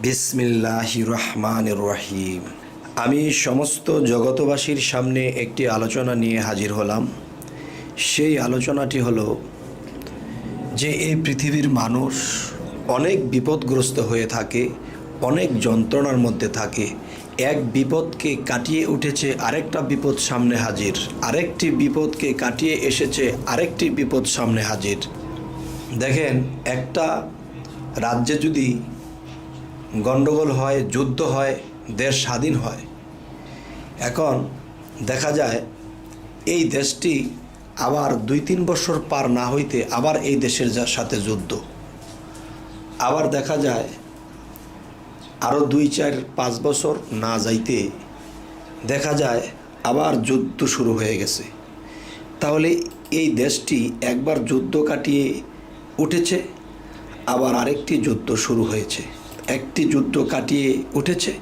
বিসমিল্লাহ রহমান রহিম। আমি সমস্ত জগতবাসীর সামনে একটি আলোচনা নিয়ে হাজির হলাম। সেই আলোচনাটি হলো যে এই পৃথিবীর মানুষ অনেক বিপদগ্রস্ত হয়ে থাকে, অনেক যন্ত্রণার মধ্যে থাকে। এক বিপদকে কাটিয়ে উঠেছে আরেকটা বিপদ সামনে হাজির, আরেকটি বিপদকে কাটিয়ে এসেছে আরেকটি বিপদ সামনে হাজির। দেখেন, একটা রাজ্যে যদি গণ্ডগোল হয়, যুদ্ধ হয়, দেশ স্বাধীন হয়। এখন দেখা যায়, এই দেশটি আবার দুই তিন বছর পার না হইতে আবার এই দেশের যা- সাথে যুদ্ধ। আবার দেখা যায় আরও দুই, চার, পাঁচ বছর না যাইতে দেখা যায়, আবার যুদ্ধ শুরু হয়ে গেছে। তাহলে এই দেশটি একবার যুদ্ধ কাটিয়ে উঠেছে, আবার আরেকটি যুদ্ধ শুরু হয়েছে। একটি যুদ্ধ কাটিয়ে উঠেছে,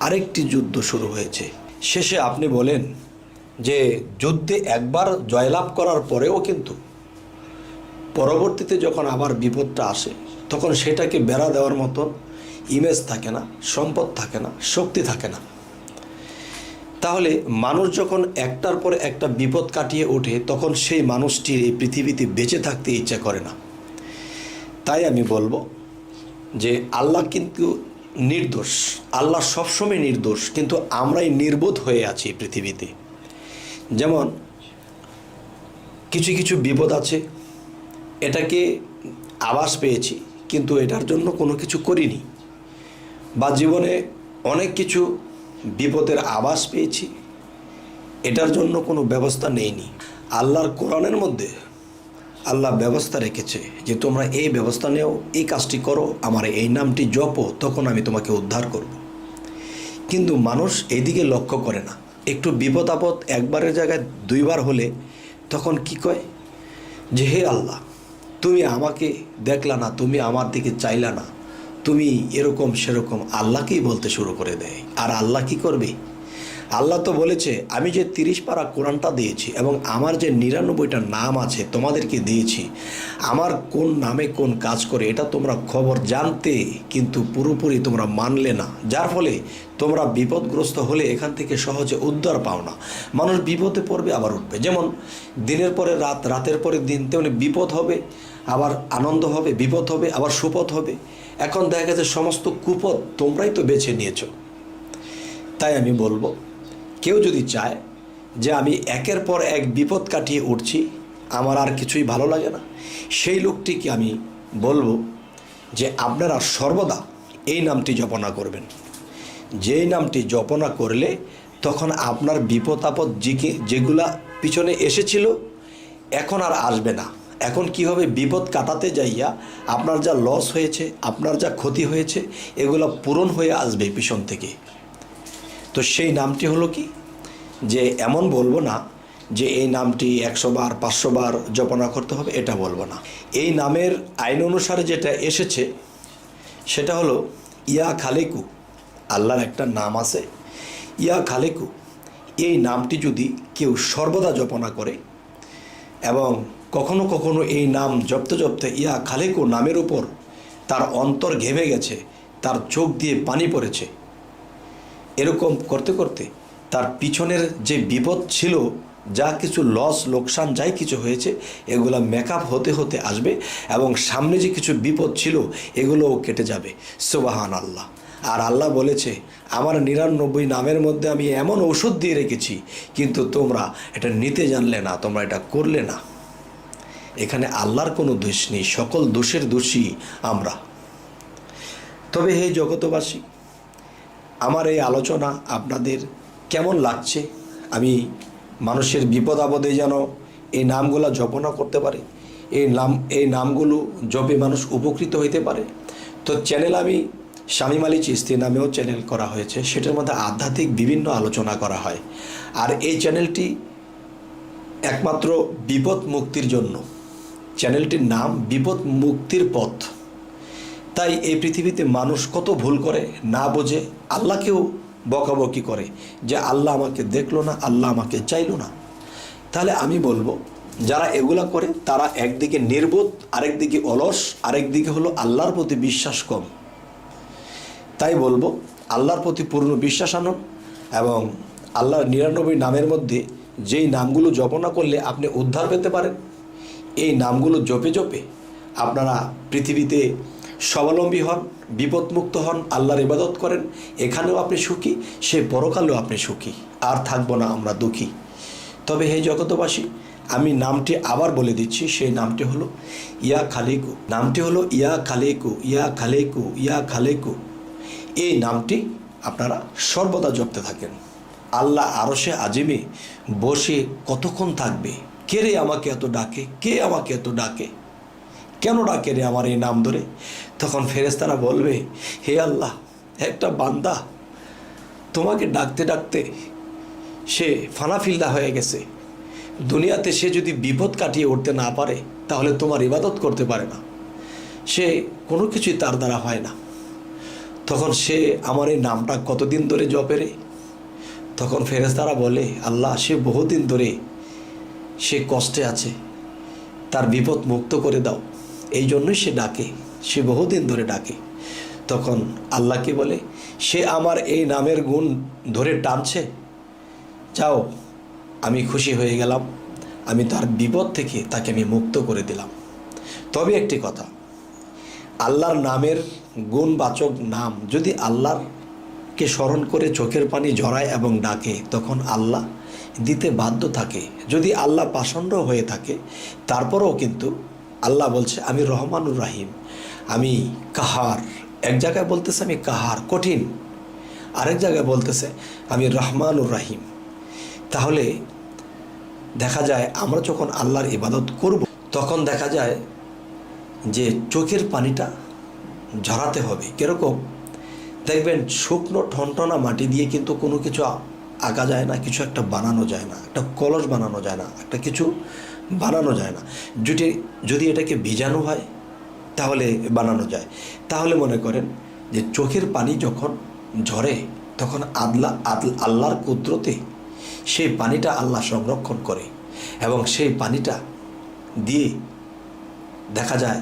আরেকটি যুদ্ধ শুরু হয়েছে। শেষে আপনি বলেন যে যুদ্ধে একবার জয়লাভ করার পরেও কিন্তু। পরবর্তীতে যখন আবার বিপদটা আসে, তখন সেটাকে বেড়া দেওয়ার মতন ইমেজ থাকে না, সম্পদ থাকে না, শক্তি থাকে না। তাহলে মানুষ যখন একটার পরে একটা বিপদ কাটিয়ে ওঠে, তখন সেই মানুষটির এই পৃথিবীতে বেঁচে থাকতে ইচ্ছা করে না। তাই আমি বলব যে আল্লাহ কিন্তু নির্দোষ। আল্লাহ সবসময় নির্দোষ, কিন্তু আমরাই নির্বোধ হয়ে আছি পৃথিবীতে। যেমন কিছু কিছু বিপদ আছে, এটাকে আবাস পেয়েছি, কিন্তু এটার জন্য কোনো কিছু করিনি। বা জীবনে অনেক কিছু বিপদের আবাস পেয়েছি, এটার জন্য কোনো ব্যবস্থা নেইনি। আল্লাহর কোরআনের মধ্যে আল্লাহ ব্যবস্থা রেখেছে যে তোমরা এই ব্যবস্থা নেও, এই কাজটি করো, আমার এই নামটি জপো, তখন আমি তোমাকে উদ্ধার করব। কিন্তু মানুষ এইদিকে লক্ষ্য করে না। একটু বিপদ আপদ একবারের জায়গায় দুইবার হলে তখন কি কয়? যে হে আল্লাহ, তুমি আমাকে দেখলা না, তুমি আমার দিকে চাইলা না। তুমি এরকম সেরকম আল্লাহকেই বলতে শুরু করে দেয়। আর আল্লাহ কি করবে? আল্লাহ তো বলেছে, আমি যে তিরিশ পারা কোরআনটা দিয়েছি এবং আমার যে নিরানব্বইটা নাম আছে তোমাদেরকে দিয়েছি, আমার কোন নামে কোন কাজ করে এটা তোমরা খবর জানতে কিন্তু পুরোপুরি তোমরা মানলে না। যার ফলে তোমরা বিপদগ্রস্ত হলে এখান থেকে সহজে উদ্ধার পাও না। মানুষ বিপদে পড়বে, আবার উঠবে। যেমন দিনের পরে রাত, রাতের পরে দিন, তেমনি বিপদ হবে, আবার আনন্দ হবে, বিপদ হবে, আবার সুপথ হবে। এখন দেখা গেছে সমস্ত কুপথ তোমরাই তো বেছে নিয়েছো। তাই আমি বলব কেউ যদি চায় যে আমি একের পর এক বিপদ কাটিয়ে উঠছি, আমার আর কিছুই ভালো লাগে না। সেই লোকটিকে আমি বলব যে আপনারা সর্বদা এই নামটি জপনা করবেন। যেই নামটি জপনা করলে তখন আপনার বিপদ আপদ জিকে- যেগুলা পিছনে এসেছিল, এখন আর আসবে না। এখন কি হবে? বিপদ কাটাতে যাইয়া আপনার যা লস হয়েছে, আপনার যা ক্ষতি হয়েছে, এগুলো পূরণ হয়ে আসবে পিছন থেকে। তো সেই নামটি হলো কি? যে এমন বলব না যে এই নামটি একশো বার, পাঁচশো বার জপনা করতে হবে, এটা বলব না। এই নামের আইন অনুসারে যেটা এসেছে, সেটা হলো, ইয়া খালেকু, আল্লাহর একটা নাম আছে। ইয়া খালেকু, এই নামটি যদি কেউ সর্বদা জপনা করে এবং কখনো কখনো এই নাম জপতে জপতে ইয়া খালেকু নামের উপর তার অন্তর ঘেমে গেছে, তার চোখ দিয়ে পানি পড়েছে এরকম করতে করতে তার পিছনের যে বিপদ ছিল, যা কিছু লস লোকসান, যাই কিছু হয়েছে, এগুলো মেকআপ হতে হতে আসবে এবং সামনে যে কিছু বিপদ ছিল, এগুলোও কেটে যাবে। সুবাহান আল্লাহ আর আল্লাহ বলেছে, আমার নিরানব্বই নামের মধ্যে আমি এমন ওষুধ দিয়ে রেখেছি, কিন্তু তোমরা এটা নিতে জানলে না, তোমরা এটা করলে না। এখানে আল্লাহর কোনো দোষ নেই, সকল দোষের দোষী আমরা। তবে হে জগতবাসী আমার এই আলোচনা আপনাদের কেমন লাগছে? আমি মানুষের বিপদ আপদে যেন এই নামগুলো জপনা করতে পারে, এই নাম, এই নামগুলো জপে মানুষ উপকৃত হইতে পারে। তো চ্যানেল আমি স্বামী মালি চিস্তি নামেও চ্যানেল করা হয়েছে, সেটার মধ্যে আধ্যাত্মিক বিভিন্ন আলোচনা করা হয়। আর এই চ্যানেলটি একমাত্র বিপদ মুক্তির জন্য। চ্যানেলটির নাম বিপদ মুক্তির পথ। তাই এই পৃথিবীতে মানুষ কত ভুল করে না বোঝে, আল্লাহকেও বকাবকি করে যে আল্লাহ আমাকে দেখল না, আল্লাহ আমাকে চাইলো না। তাহলে আমি বলব, যারা এগুলা করে তারা একদিকে নির্বোধ, আরেকদিকে অলস, আরেকদিকে হলো আল্লাহর প্রতি বিশ্বাস কম। তাই বলব, আল্লাহর প্রতি পূর্ণ বিশ্বাস আনুন এবং আল্লাহর নিরানব্বই নামের মধ্যে যেই নামগুলো জপনা করলে আপনি উদ্ধার পেতে পারেন, এই নামগুলো জপে জপে আপনারা পৃথিবীতে স্বাবলম্বী হন, বিপদমুক্ত হন, আল্লাহর ইবাদত করেন। এখানেও আপনি সুখী, সে পরকালেও আপনি সুখী। আর থাকব না আমরা দুঃখী। তবে হে জগতবাসী আমি নামটি আবার বলে দিচ্ছি, সেই নামটি হলো ইয়া খালেকু। নামটি হলো ইয়া খালেকু ইয়া খালেকু ইয়া খালেকু। এই নামটি আপনারা সর্বদা জপতে থাকেন। আল্লাহ আরশে আজিমে বসে কতক্ষণ থাকবে? কে রে আমাকে এত ডাকে? কে আমাকে এত ডাকে? কেন ডাকে রে আমার এই নাম ধরে? তখন ফেরেস্তারা বলবে, হে আল্লাহ, একটা বান্দা তোমাকে ডাকতে ডাকতে সে ফানাফিল্লা হয়ে গেছে। দুনিয়াতে সে যদি বিপদ কাটিয়ে উঠতে না পারে, তাহলে তোমার ইবাদত করতে পারে না। সে কোনো কিছুই তার দ্বারা হয় না। তখন সে আমার এই নামটা কতদিন ধরে জপে রে? তখন ফেরেস্তারা বলে, আল্লাহ, সে বহুদিন ধরে সে কষ্টে আছে। তার বিপদ মুক্ত করে দাও। এই জন্যই সে ডাকে, সে বহুদিন ধরে ডাকে। তখন আল্লাহকে বলে, সে আমার এই নামের গুণ ধরে টানছে। যাও, আমি খুশি হয়ে গেলাম। আমি তার বিপদ থেকে তাকে আমি মুক্ত করে দিলাম। তবে একটি কথা, আল্লাহর নামের গুণবাচক নাম যদি আল্লাহরকে স্মরণ করে চোখের পানি ঝরায় এবং ডাকে, তখন আল্লাহ দিতে বাধ্য থাকে। যদি আল্লাহ পাষণ্ড হয়ে থাকে, তারপরেও কিন্তু আল্লাহ বলছে, আমি রহমানুর রাহিম, আমি কাহার। এক জায়গায় বলতেছে, আমি কাহার, কঠিন। আরেক জায়গায় বলতেছে, আমি রহমানুর রাহিম। তাহলে দেখা যায়, আমরা যখন আল্লাহর ইবাদত করব, তখন দেখা যায় যে চোখের পানিটা ঝরাতে হবে। কীরকম? দেখবেন শুকনো ঠনটনা মাটি দিয়ে কিন্তু কোনো কিছু আঁকা যায় না, কিছু একটা বানানো যায় না, একটা কলস বানানো যায় না, একটা কিছু বানানো যায় না। যদি যদি এটাকে ভিজানো হয়, তাহলে বানানো যায়। তাহলে মনে করেন যে চোখের পানি যখন ঝরে, তখন আদলা আল্লাহর কুদরতে সেই পানিটা আল্লাহ সংরক্ষণ করে এবং সেই পানিটা দিয়ে দেখা যায়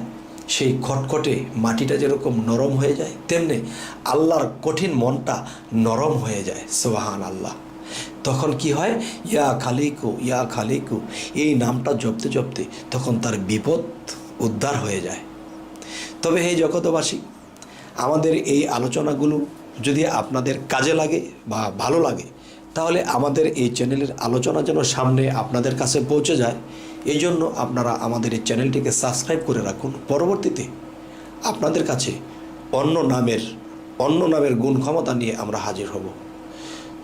সেই খটখটে মাটিটা যেরকম নরম হয়ে যায়, তেমনি আল্লাহর কঠিন মনটা নরম হয়ে যায় সোহান আল্লাহ তখন কি হয়? ইয়া খালিকু ইয়া খালিকু। এই নামটা জপতে জপতে তখন তার বিপদ উদ্ধার হয়ে যায়। তবে হে জগতবাসী আমাদের এই আলোচনাগুলো যদি আপনাদের কাজে লাগে বা ভালো লাগে, তাহলে আমাদের এই চ্যানেলের আলোচনা যেন সামনে আপনাদের কাছে পৌঁছে যায়। এই জন্য আপনারা আমাদের এই চ্যানেলটিকে সাবস্ক্রাইব করে রাখুন। পরবর্তীতে আপনাদের কাছে অন্য নামের অন্য নামের গুণ ক্ষমতা নিয়ে আমরা হাজির হব।